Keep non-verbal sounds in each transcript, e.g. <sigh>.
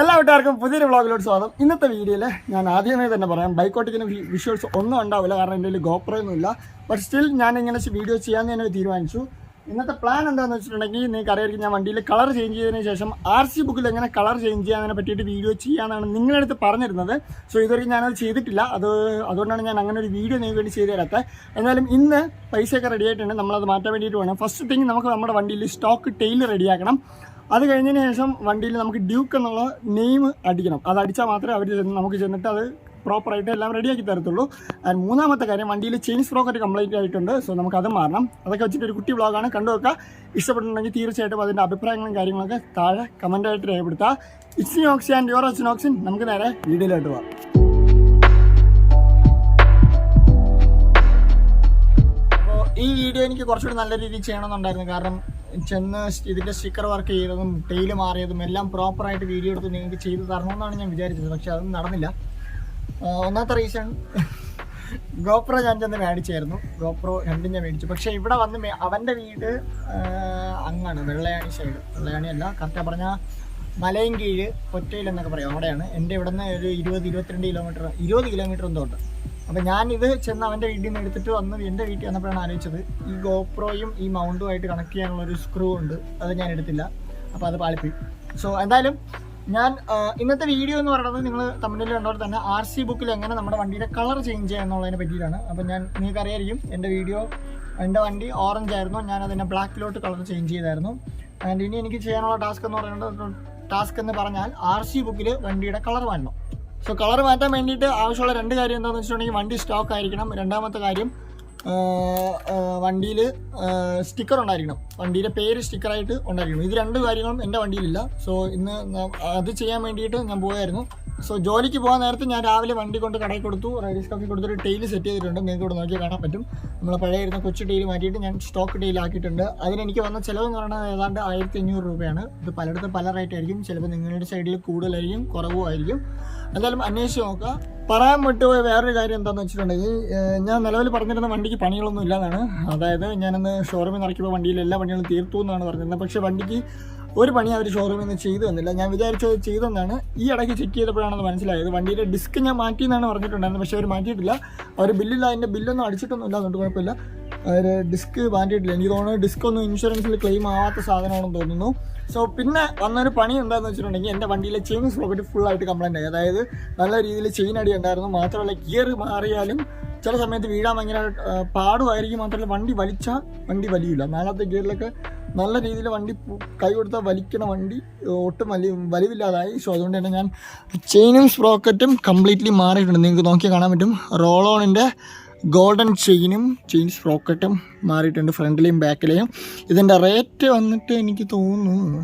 എല്ലാ വീട്ടുകാർക്കും പുതിയൊരു വ്ളോഗിലോട്ട് സ്വാഗതം. ഇന്നത്തെ വീഡിയോയിൽ ഞാൻ ആദ്യമേ തന്നെ പറയാം ബൈക്കോട്ടിക്കുന്ന വിഷ്വൽസ് ഒന്നും ഉണ്ടാവില്ല കാരണം എന്റെ കയ്യിൽ ഒന്നുമില്ല ബട്ട് സ്റ്റിൽ ഞാൻ ഇങ്ങനെ വീഡിയോ ചെയ്യാൻ തന്നെ തീരുമാനിച്ചു. ഇന്നത്തെ പ്ലാൻ എന്താണെന്ന് വെച്ചിട്ടുണ്ടെങ്കിൽ നിങ്ങൾക്ക് അറിയാമായിരിക്കും ഞാൻ വണ്ടിയിൽ കളർ ചേഞ്ച് ചെയ്തതിന് ശേഷം ആർ സി ബുക്കിൽ എങ്ങനെ കളർ ചേഞ്ച് ചെയ്യാതിനെ പറ്റിയിട്ട് വീഡിയോ ചെയ്യാനാണ് നിങ്ങളുടെ അടുത്ത് പറഞ്ഞിരുന്നത്. സോ ഇതുവരെ ഞാനത് ചെയ്തിട്ടില്ല. അത് അതുകൊണ്ടാണ് ഞാൻ അങ്ങനെ ഒരു വീഡിയോ നിങ്ങൾക്ക് വേണ്ടി ചെയ്തു തരാത്തത് എന്നാലും ഇന്ന് പൈസയൊക്കെ റെഡി ആയിട്ടുണ്ട്. നമ്മളത് മാറ്റാൻ വേണ്ടിയിട്ട് വേണം ഫസ്റ്റ് തിങ് നമുക്ക് നമ്മുടെ വണ്ടിയിൽ സ്റ്റോക്ക് ടെയിൽ റെഡിയാക്കണം അത് കഴിഞ്ഞതിന് ശേഷം വണ്ടിയിൽ നമുക്ക് ഡ്യൂക്ക് എന്നുള്ള നെയിം അടിക്കണം. അത് അടിച്ചാൽ മാത്രമേ അവർ നമുക്ക് ചെന്നിട്ട് അത് പ്രോപ്പറായിട്ട് എല്ലാം റെഡിയാക്കി തരത്തുള്ളൂ. ആൻഡ് മൂന്നാമത്തെ കാര്യം വണ്ടിയിൽ ചെയിൻസ് ബ്രോക്കറ്റ് കംപ്ലൈന്റ് ആയിട്ടുണ്ട്. സോ നമുക്ക് അത് മാറണം. അതൊക്കെ വെച്ചിട്ട് ഒരു കുട്ടി വ്ളോഗാണ് കണ്ടു വെക്കുക ഇഷ്ടപ്പെട്ടിട്ടുണ്ടെങ്കിൽ തീർച്ചയായിട്ടും അതിന്റെ അഭിപ്രായങ്ങളും കാര്യങ്ങളൊക്കെ താഴെ കമന്റായിട്ട് രേഖപ്പെടുത്തുക. ഓക്സി ആൻഡ് യുവർ ഓക്സിൻ നമുക്ക് നേരെ വീഡിയോയിലോട്ട് പോകാം. ഈ വീഡിയോ എനിക്ക് കുറച്ചുകൂടി നല്ല രീതിയിൽ ചെയ്യണമെന്നുണ്ടായിരുന്നു. കാരണം ചെന്ന് ഇതിന്റെ സ്റ്റിക്കർ വർക്ക് ചെയ്തതും ടെയിൽ മാറിയതും എല്ലാം പ്രോപ്പറായിട്ട് വീഡിയോ എടുത്ത് നിങ്ങൾക്ക് ചെയ്ത് തരണമെന്നാണ് ഞാൻ വിചാരിച്ചത്. പക്ഷെ അതൊന്നും നടന്നില്ല. ഒന്നാമത്തെ റീസൺ ഗോപ്രോ <laughs> ഞാൻ ചെന്ന് മേടിച്ചായിരുന്നു. ഗോപ്രോ രണ്ടും ഞാൻ മേടിച്ചു. പക്ഷേ ഇവിടെ വന്ന് അവന്റെ വീട് അങ്ങാണ് വെള്ളയാണി സൈഡ് വെള്ളയാണി അല്ല കറക്റ്റാ പറഞ്ഞാൽ മലയും കീഴ് ഒറ്റയിൽ എന്നൊക്കെ പറയും. അവിടെയാണ്. എന്റെ ഇവിടുന്ന് ഒരു ഇരുപത് ഇരുപത്തിരണ്ട് കിലോമീറ്റർ ഇരുപത് കിലോമീറ്റർ എന്തോ ഉണ്ട്. അപ്പം ഇത് ചെന്ന് അവന്റെ വീട്ടിൽ നിന്ന് എടുത്തിട്ട് വന്ന് എന്റെ വീട്ടിൽ വന്നപ്പോഴാണ് ആലോചിച്ചത്. ഈ ഗോപ്രോയും ഈ മൗണ്ടുമായിട്ട് കണക്ട് ചെയ്യാനുള്ള ഒരു സ്ക്രൂ ഉണ്ട്. അത് ഞാൻ എടുത്തില്ല. അപ്പോൾ അത് പാളിപ്പോയി. സോ എന്തായാലും ഞാൻ ഇന്നത്തെ വീഡിയോ എന്ന് പറയുന്നത് നിങ്ങൾ തമിഴിൽ കണ്ടപോലെ തന്നെ ആർ സി ബുക്കിൽ എങ്ങനെ നമ്മുടെ വണ്ടിയുടെ കളർ ചേഞ്ച് ചെയ്യുക എന്നുള്ളതിനെ പറ്റിയിട്ടാണ്. അപ്പം ഞാൻ നിങ്ങൾക്ക് അറിയായിരിക്കും എന്റെ വീഡിയോ എന്റെ വണ്ടി ഓറഞ്ച് ആയിരുന്നു. ഞാൻ അതിനെ ബ്ലാക്കിലോട്ട് കളർ ചേഞ്ച് ചെയ്തായിരുന്നു. ആൻഡ് ഇനി എനിക്ക് ചെയ്യാനുള്ള ടാസ്ക് എന്ന് പറയുന്നത് ടാസ്ക് എന്ന് പറഞ്ഞാൽ ആർ സി ബുക്കിൽ വണ്ടിയുടെ കളർ മാറ്റണം. സോ കളർ മാറ്റാൻ വേണ്ടിയിട്ട് ആവശ്യമുള്ള രണ്ട് കാര്യം എന്താണെന്ന് വെച്ചിട്ടുണ്ടെങ്കിൽ വണ്ടി സ്റ്റോക്ക് ആയിരിക്കണം. രണ്ടാമത്തെ കാര്യം വണ്ടിയിൽ സ്റ്റിക്കർ ഉണ്ടായിരിക്കണം. വണ്ടിയുടെ പേര് സ്റ്റിക്കറായിട്ട് ഉണ്ടായിരിക്കണം. ഇത് രണ്ട് കാര്യങ്ങളും എന്റെ വണ്ടിയിലില്ല. സോ ഇന്ന് അത് ചെയ്യാൻ വേണ്ടിയിട്ട് ഞാൻ പോയായിരുന്നു. സോ ജോലിക്ക് പോകാൻ നേരത്തെ ഞാൻ രാവിലെ വണ്ടി കൊണ്ട് കടയിൽ കൊടുത്തു. റൈഡീസ് കമ്പനി കൊടുത്തൊരു ടെയിൽ സെറ്റ് ചെയ്തിട്ടുണ്ട്. നിങ്ങൾക്ക് ഇവിടെ നോക്കി കാണാൻ പറ്റും. നമ്മൾ പഴയ ഇരുന്ന കൊച്ചു ടെയിൽ മാറ്റിയിട്ട് ഞാൻ സ്റ്റോക്ക് ടെയിൽ ആക്കിയിട്ടുണ്ട്. അതിനെനിക്ക് വന്ന ചിലവ് എന്ന് പറയുന്നത് ഏതാണ്ട് ആയിരത്തി അഞ്ഞൂറ് രൂപയാണ്. ഇത് പലയിടത്തും പല റേറ്റ് ആയിരിക്കും. ചിലപ്പോൾ നിങ്ങളുടെ സൈഡിൽ കൂടുതലായിരിക്കും കുറവും ആയിരിക്കും. എന്തായാലും അന്വേഷിച്ച് നോക്കുക. പറയാൻ വിട്ടുപോയ വേറൊരു കാര്യം എന്താണെന്ന് വെച്ചിട്ടുണ്ടെങ്കിൽ ഞാൻ നിലവിൽ പറഞ്ഞിരുന്ന വണ്ടിക്ക് പണികളൊന്നും ഇല്ലാന്നാണ്. അതായത് ഞാനൊന്ന് ഷോറൂമിൽ നിറയ്ക്കുമ്പോൾ വണ്ടിയിൽ എല്ലാ പണികളും തീർത്തു എന്നാണ് പറഞ്ഞിരുന്നത്. പക്ഷേ വണ്ടിക്ക് ഒരു പണി അവർ ഷോറൂമിൽ നിന്ന് ചെയ്തു തന്നില്ല. ഞാൻ വിചാരിച്ചത് ചെയ്തെന്നാണ് ഈ ഇടയ്ക്ക് ചെക്ക് ചെയ്തപ്പോഴാണെന്ന് മനസ്സിലായത്. വണ്ടിയുടെ ഡിസ്ക് ഞാൻ മാറ്റി എന്നാണ് പറഞ്ഞിട്ടുണ്ടായിരുന്നത്. പക്ഷേ അവർ മാറ്റിയിട്ടില്ല. അവർ ബില്ലില്ല. അതിന്റെ ബില്ലൊന്നും അടിച്ചിട്ടൊന്നുമില്ല. അതുകൊണ്ട് കുഴപ്പമില്ല. അവർ ഡിസ്ക് മാറ്റിയിട്ടില്ല. എനിക്ക് തോന്നുന്നു ഡിസ്ക് ഒന്നും ഇൻഷുറൻസിൽ ക്ലെയിം ആവാത്ത സാധനമാണെന്ന് തോന്നുന്നു. സോ പിന്നെ വന്നൊരു പണി എന്താണെന്ന് വെച്ചിട്ടുണ്ടെങ്കിൽ എന്റെ വണ്ടിയിലെ ചെയിൻ സ്ലോക്കറ്റ് ഫുൾ ആയിട്ട് കംപ്ലൈന്റ് ആയി. അതായത് നല്ല രീതിയിൽ ചെയിൻ അടി ഉണ്ടായിരുന്നു. മാത്രമല്ല ഗിയർ മാറിയാലും ചില സമയത്ത് വീഴാൻ ഭയങ്കര പാടുമായിരിക്കും. മാത്രമല്ല വണ്ടി വലിച്ചാൽ വണ്ടി വലിയില്ല നാലാമത്തെ ഗിയറിലൊക്കെ നല്ല രീതിയിൽ വണ്ടി കൈ കൊടുത്താൽ വലിക്കണ വണ്ടി ഒട്ടും വലിയ വലിവില്ലാതായി. സോ അതുകൊണ്ട് തന്നെ ഞാൻ ചെയിനും സ്പ്രോക്കറ്റും കംപ്ലീറ്റ്ലി മാറിയിട്ടുണ്ട്. നിങ്ങൾക്ക് നോക്കിയാൽ കാണാൻ പറ്റും. റോൾ ഓണിന്റെ ഗോൾഡൻ ചെയിനും ചെയിൻ സ്പ്രോക്കറ്റും മാറിയിട്ടുണ്ട് ഫ്രണ്ടിലെയും ബാക്കിലെയും. ഇതിന്റെ റേറ്റ് വന്നിട്ട് എനിക്ക് തോന്നുന്നു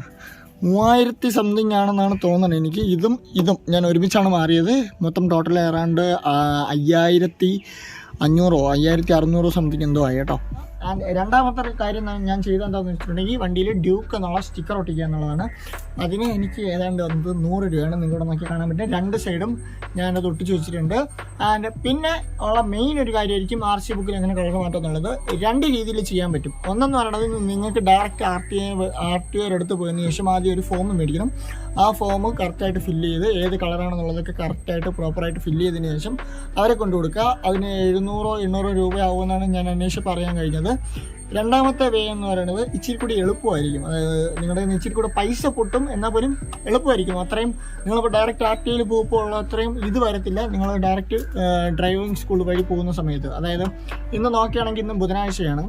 മൂവായിരത്തി സംതിങ് ആണെന്നാണ് തോന്നുന്നത് എനിക്ക്. ഇതും ഇതും ഞാൻ ഒരുമിച്ചാണ് മാറിയത്. മൊത്തം ടോട്ടൽ ഏറാണ്ട് അയ്യായിരത്തി അഞ്ഞൂറോ അയ്യായിരത്തി അറുന്നൂറോ സംതിങ് എന്തോ ആയി കേട്ടോ. ആൻഡ് രണ്ടാമത്തെ കാര്യം ഞാൻ- ചെയ്തെന്താണെന്ന് വെച്ചിട്ടുണ്ടെങ്കിൽ വണ്ടിയിൽ ഡ്യൂക്ക് എന്നുള്ള സ്റ്റിക്കർ ഒട്ടിക്കുക എന്നുള്ളതാണ്. അതിന് എനിക്ക് ഏതാണ്ട് വന്നത് നൂറ് രൂപയാണ് നിങ്ങളുടെ നോക്കി കാണാൻ പറ്റും രണ്ട് സൈഡും ഞാനത് ഒട്ടിച്ചു വെച്ചിട്ടുണ്ട്. ആൻഡ് പിന്നെ ഉള്ള മെയിൻ ഒരു കാര്യമായിരിക്കും ആർ സി ബുക്കിൽ എങ്ങനെ കളർ മാറ്റം എന്നുള്ളത്. രണ്ട് രീതിയിൽ ചെയ്യാൻ പറ്റും. ഒന്നെന്ന് പറയുന്നത് നിങ്ങൾക്ക് direct R T I R T ഐയുടെ അടുത്ത് പോയതിന് ശേഷം ആദ്യം ഒരു ഫോം മേടിക്കണം. ആ ഫോം കറക്റ്റായിട്ട് ഫില്ല് ചെയ്ത് ഏത് കളറാണെന്നുള്ളതൊക്കെ കറക്റ്റായിട്ട് പ്രോപ്പറായിട്ട് ഫില്ല് ചെയ്തതിന് ശേഷം അവരെ കൊണ്ടു കൊടുക്കുക. അതിന് എഴുന്നൂറോ എണ്ണൂറോ രൂപയാവുമെന്നാണ് ഞാൻ അന്വേഷിച്ച് പറയാൻ കഴിഞ്ഞത്. രണ്ടാമത്തെ വേ എന്ന് പറയുന്നത് ഇച്ചിരി കൂടി എളുപ്പമായിരിക്കും. അതായത് നിങ്ങളുടെ ഇച്ചിരി കൂടെ പൈസ പൊട്ടും എന്നാൽ പോലും എളുപ്പമായിരിക്കും. അത്രയും നിങ്ങളിപ്പോൾ ഡയറക്റ്റ് ആർ ടി പോകുമ്പോൾ ഉള്ള അത്രയും ഇത് വരത്തില്ല. നിങ്ങൾ ഡയറക്റ്റ് ഡ്രൈവിംഗ് സ്കൂൾ വഴി പോകുന്ന സമയത്ത്. അതായത് ഇന്ന് നോക്കുകയാണെങ്കിൽ ഇന്ന് ബുധനാഴ്ചയാണ്.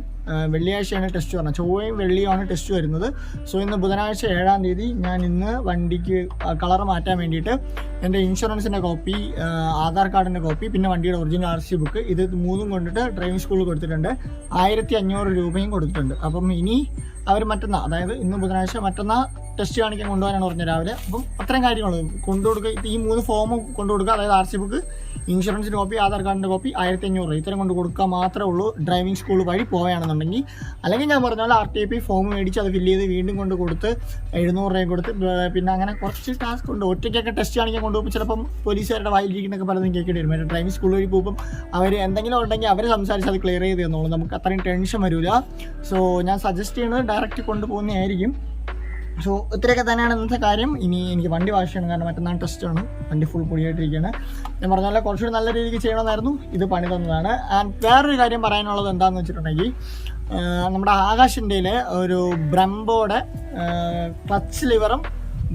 വെള്ളിയാഴ്ചയാണ് ടെസ്റ്റ് വരുന്നത് ചൊവ്വയും വെള്ളിയുമാണ് ടെസ്റ്റ് വരുന്നത്. സോ ഇന്ന് ബുധനാഴ്ച ഏഴാം തീയതി ഞാൻ ഇന്ന് വണ്ടിക്ക് കളർ മാറ്റാൻ വേണ്ടിയിട്ട് എന്റെ ഇൻഷുറൻസിന്റെ കോപ്പി ആധാർ കാർഡിന്റെ കോപ്പി പിന്നെ വണ്ടിയുടെ ഒറിജിനൽ ആർ സി ബുക്ക് ഇത് മൂന്നും കൊണ്ടിട്ട് ഡ്രൈവിംഗ് സ്കൂളിൽ കൊടുത്തിട്ടുണ്ട്. ആയിരത്തി അഞ്ഞൂറ് രൂപയും കൊടുത്തിട്ടുണ്ട്. അപ്പം ഇനി അവർ മറ്റന്നാ അതായത് ഇന്ന് ബുധനാഴ്ച മറ്റന്നാ ടെസ്റ്റ് കാണിക്കാൻ കൊണ്ടുപോകാനാണ് പറഞ്ഞത് രാവിലെ. അപ്പം അത്രയും കാര്യങ്ങൾ കൊണ്ടുകൊടുക്കുക ഈ മൂന്ന് ഫോം കൊണ്ടുകൊടുക്കുക അതായത് ആർ സി ബുക്ക് ഇൻഷുറൻസിന്റെ കോപ്പി ആധാർ കാർഡിന്റെ കോപ്പി ആയിരത്തി അഞ്ഞൂറ് രൂപ കൊണ്ട് കൊടുക്കുക മാത്രമേ ഉള്ളൂ. ഡ്രൈവിംഗ് സ്കൂൾ വഴി പോവുകയാണെന്നുണ്ടെങ്കിൽ അല്ലെങ്കിൽ ഞാൻ പറഞ്ഞാൽ ആർ ടി പി ഫോം മേടിച്ച് അത് ഫില്ല് ചെയ്ത് വീണ്ടും കൊണ്ട് കൊടുത്ത് എഴുന്നൂറ് രൂപയും കൊടുത്ത് പിന്നെ അങ്ങനെ കുറച്ച് ടാസ്ക് ഉണ്ട്. ഒറ്റയ്ക്കൊക്കെ ടെസ്റ്റ് കാണിക്കാൻ കൊണ്ടുപോകുമ്പോൾ ചിലപ്പം പോലീസുകാരുടെ വായിലിരിക്കുന്നൊക്കെ പലതും കേൾക്കേണ്ടി വരും ഡ്രൈവിംഗ് സ്കൂൾ വഴി പോകുമ്പോൾ അവർ എന്തെങ്കിലും ഉണ്ടെങ്കിൽ അവർ സംസാരിച്ച് അത് ക്ലിയർ ചെയ്ത് തന്നോളൂ. നമുക്ക് അത്രയും ടെൻഷൻ വരില്ല സോ ഞാൻ സജസ്റ്റ് ചെയ്യുന്നത് ഡയറക്റ്റ് കൊണ്ടുപോകുന്നതായിരിക്കും. സോ ഇത്രയൊക്കെ തന്നെയാണ് ഇന്നത്തെ കാര്യം. ഇനി എനിക്ക് വണ്ടി വാഷ് ചെയ്യണം. കാരണം മറ്റന്നാൾ ടെസ്റ്റ് ആണ്. വണ്ടി ഫുൾ പൊടിയായിട്ടിരിക്കുകയാണ് ഞാൻ പറഞ്ഞ പോലെ കുറച്ചുകൂടി നല്ല രീതിക്ക് ചെയ്യണമെന്നായിരുന്നു ഇത് പണി തന്നതാണ്. ആൻഡ് വേറൊരു കാര്യം പറയാനുള്ളത് എന്താണെന്ന് വെച്ചിട്ടുണ്ടെങ്കിൽ നമ്മുടെ ആകാശ് ഒരു ബ്രംബോടെ ക്ലച്ച് ലിവറും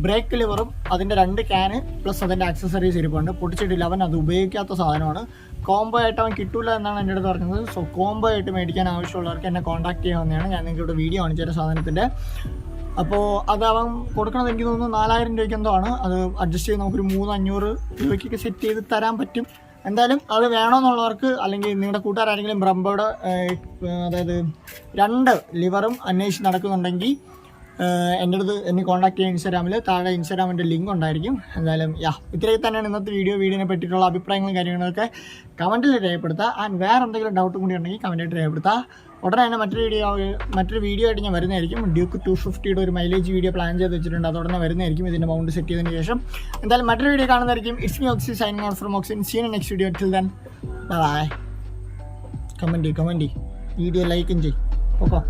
ബ്രേക്ക് ലിവറും അതിന്റെ രണ്ട് ക്യാന് പ്ലസ് അതിന്റെ ആക്സസറീസ് ഇരിപ്പുണ്ട്. പൊട്ടിച്ചിട്ടില്ല. അവൻ അത് ഉപയോഗിക്കാത്ത സാധനമാണ്. കോംബോ ആയിട്ട് അവൻ കിട്ടൂല എന്നാണ് എന്റെ അടുത്ത് പറഞ്ഞത്. സോ കോംബോ ആയിട്ട് മേടിക്കാൻ ആവശ്യമുള്ളവർക്ക് എന്നെ കോൺടാക്ട് ചെയ്യാവുന്നതാണ്. ഞാൻ നിങ്ങൾക്ക് ഇവിടെ വീഡിയോ കാണിച്ചു തരാം സാധനത്തിന്റെ. അപ്പോൾ അത് അവൻ കൊടുക്കണത് എനിക്ക് തോന്നുന്നു നാലായിരം രൂപയ്ക്ക് എന്തോ ആണ്. അത് അഡ്ജസ്റ്റ് ചെയ്ത് നമുക്കൊരു മൂന്ന് അഞ്ഞൂറ് രൂപയ്ക്കൊക്കെ സെറ്റ് ചെയ്ത് തരാൻ പറ്റും. എന്തായാലും അത് വേണമെന്നുള്ളവർക്ക് അല്ലെങ്കിൽ നിങ്ങളുടെ കൂട്ടുകാരെങ്കിലും ബ്രംബോയുടെ അതായത് രണ്ട് ലിവറും അന്വേഷിച്ച് നടക്കുന്നുണ്ടെങ്കിൽ എന്റെ അടുത്ത് എന്നെ കോൺടാക്ട് ചെയ്യുക ഇൻസ്റ്റാഗ്രാമിൽ. താഴെ ഇൻസ്റ്റാഗ്രാമിന്റെ ലിങ്ക് ഉണ്ടായിരിക്കും. എന്തായാലും യാ ഇത്രയൊക്കെ തന്നെയാണ് ഇന്നത്തെ വീഡിയോ വീഡിയോനെ പറ്റിയിട്ടുള്ള അഭിപ്രായങ്ങളും കാര്യങ്ങളൊക്കെ കമന്റിൽ രേഖപ്പെടുത്തുക. ആൻഡ് വേറെ എന്തെങ്കിലും ഡൗട്ടും കൂടി ഉണ്ടെങ്കിൽ കമന്റായിട്ട് രേഖപ്പെടുത്തുക. ഉടനെ തന്നെ മറ്റൊരു വീഡിയോ മറ്റൊരു വീഡിയോ ആയിട്ട് ഞാൻ വരുന്നതായിരിക്കും. ഡ്യൂക്ക് ടു ഫിഫ്റ്റിയുടെ ഒരു മൈലേജ് വീഡിയോ പ്ലാൻ ചെയ്ത് വെച്ചിട്ടുണ്ട്. അത് ഉടനെ വരുന്നതായിരിക്കും. ഇതിന്റെ മൗണ്ട് സെറ്റ് ചെയ്തതിന് ശേഷം. എന്തായാലും മറ്റൊരു വീഡിയോ കാണുന്നതായിരിക്കും. It's me oxy sign out from auxin scene next video till then bye comment comment video ലൈക്കും ചെയ്യും ഓക്കെ